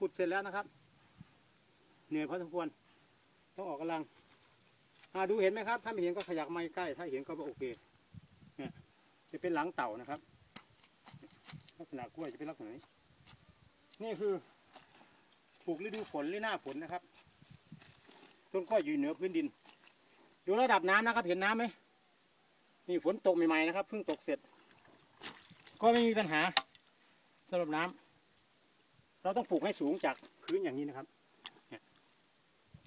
ขุดเสร็จแล้วนะครับ เหนื่อยพอสมควร ต้องออกกำลังอาดูเห็นไหมครับ ถ้าไม่เห็นก็ขยับมาใกล้ ถ้าเห็นก็โอเค เนี่ยจะเป็นหลังเต่านะครับ ลักษณะกล้วยจะเป็นลักษณะนี้ นี่คือปลูกฤดูฝนหรือหน้าฝนนะครับ ต้นกล้วยอยู่เหนือพื้นดิน ดูระดับน้ำนะครับ เห็นน้ำไหมนี่ฝนตกใหม่ๆนะครับ เพิ่งตกเสร็จ ก็ไม่มีปัญหาสำหรับน้ำ เราต้องปลูกให้สูงจากพื้นอย่างนี้นะครับ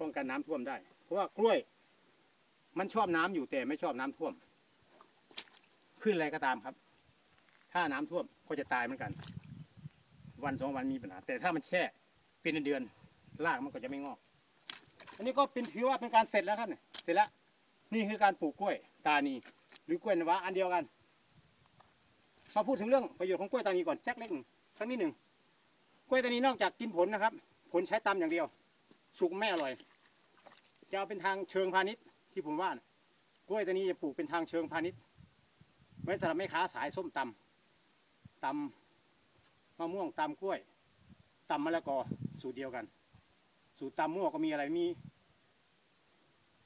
ป้องกันน้ำท่วมได้ เพราะว่ากล้วย มันชอบน้ำอยู่แต่ไม่ชอบน้ำท่วม ขึ้นอะไรก็ตามครับ ถ้าน้ำท่วมก็จะตายเหมือนกัน วันสองวันมีปัญหา แต่ถ้ามันแช่เป็นเดือนรากมันก็จะไม่งอก อันนี้ก็เป็นถือว่าเป็นการเสร็จแล้วครับเนี่ยเสร็จแล้ว นี่คือการปลูกกล้วยตานีหรือกล้วยนวะอันเดียวกัน มาพูดถึงเรื่องประโยชน์ของกล้วยตานีก่อนแจ็คเล็กนึ่งสักนิดหนึ่ง กล้วยตานีนอกจากกินผลนะครับ ผลใช้ตำอย่างเดียว สุกไม่อร่อย จะเอาเป็นทางเชิงพาณิชย์ที่ผมว่านะกล้วยตานีจะปลูกเป็นทางเชิงพาณิชย์ไว้สำหรับแม่ค้าสายส้มตำตำมะม่วงตำกล้วยตำมะละกอสูตรเดียวกัน สูตรตำมั่วก็มีอะไรมี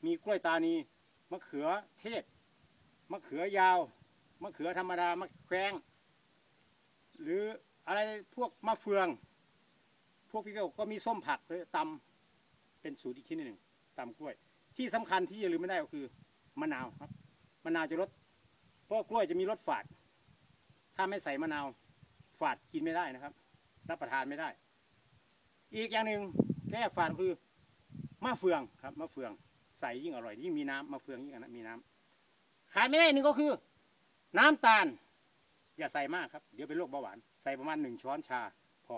มีกล้วยตานีมะเขือเทศมะเขือยาวมะเขือธรรมดามะแขวงหรืออะไรพวกมะเฟือง พวกพี่ก็ก็มีส้มผักเลยตำเป็นสูตรอีกชิ้นหนึ่งตำกล้วย ที่สำคัญที่อย่าลืมไม่ได้ก็คือมะนาวครับมะนาวจะลดเพราะกล้วยจะมีรสฝาด ถ้าไม่ใส่มะนาวฝาดกินไม่ได้นะครับ รับประทานไม่ได้ อีกอย่างหนึ่งแก้ฝาดคือมะเฟืองครับมะเฟืองใส่ยิ่งอร่อยยิ่งมีน้ำมะเฟืองยิ่งนะมีน้ำขาดไม่ได้หนึ่งก็คือ น้ำตาล อย่าใส่มากครับ เดี๋ยวเป็นโรคเบาหวาน ใส่ประมาณหนึ่งช้อนชาพอ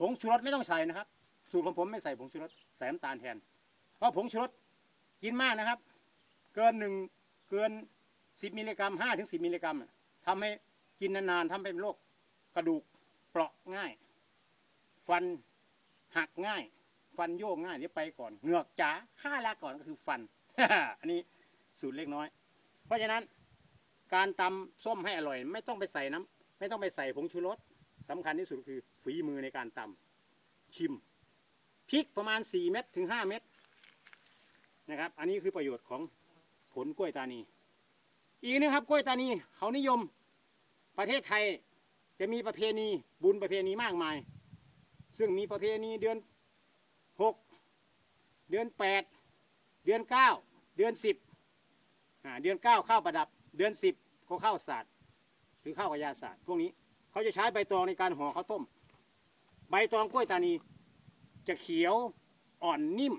ผงชูรสไม่ต้องใส่นะครับ สูตรของผมไม่ใส่ผงชูรสใส่น้ำตาลแทน เพราะผงชูรสกินมากนะครับ เกินหนึ่งเกินสิบมิลลิกรัมห้าถึงสิบมิลลิกรัมน่ะทำให้กินนานๆทำให้เป็นโรคกระดูกเปราะง่าย ฟันหักง่าย ฟันโยกง่ายเดี๋ยวไปก่อนเหงือกจ๋าฆ่าลาก่อนก็คือฟัน อันนี้สูตรเล็กน้อย เพราะฉะนั้นการตำส้มให้อร่อย ไม่ต้องไปใส่น้ำไม่ต้องไปใส่ผงชูรส สำคัญที่สุดคือฝีมือในการตำชิมพริกประมาณ 4 เม็ดถึง 5 เม็ดนะครับ อันนี้คือประโยชน์ของผลกล้วยตานี อีกนะครับกล้วยตานีเขานิยมประเทศไทยจะมีประเพณีบุญประเพณีมากมาย ซึ่งมีประเพณีเดือนหกเดือนแปดเดือนเก้าเดือนสิบอ่าเดือนเก้าข้าวประดับ เดือนสิบก็ข้าวสาดหรือข้าวกระยาศาสตร์พวกนี้ เขาจะใช้ใบตองในการห่อข้าวต้ม ใบตองกล้วยตานีจะเขียวอ่อนนิ่ม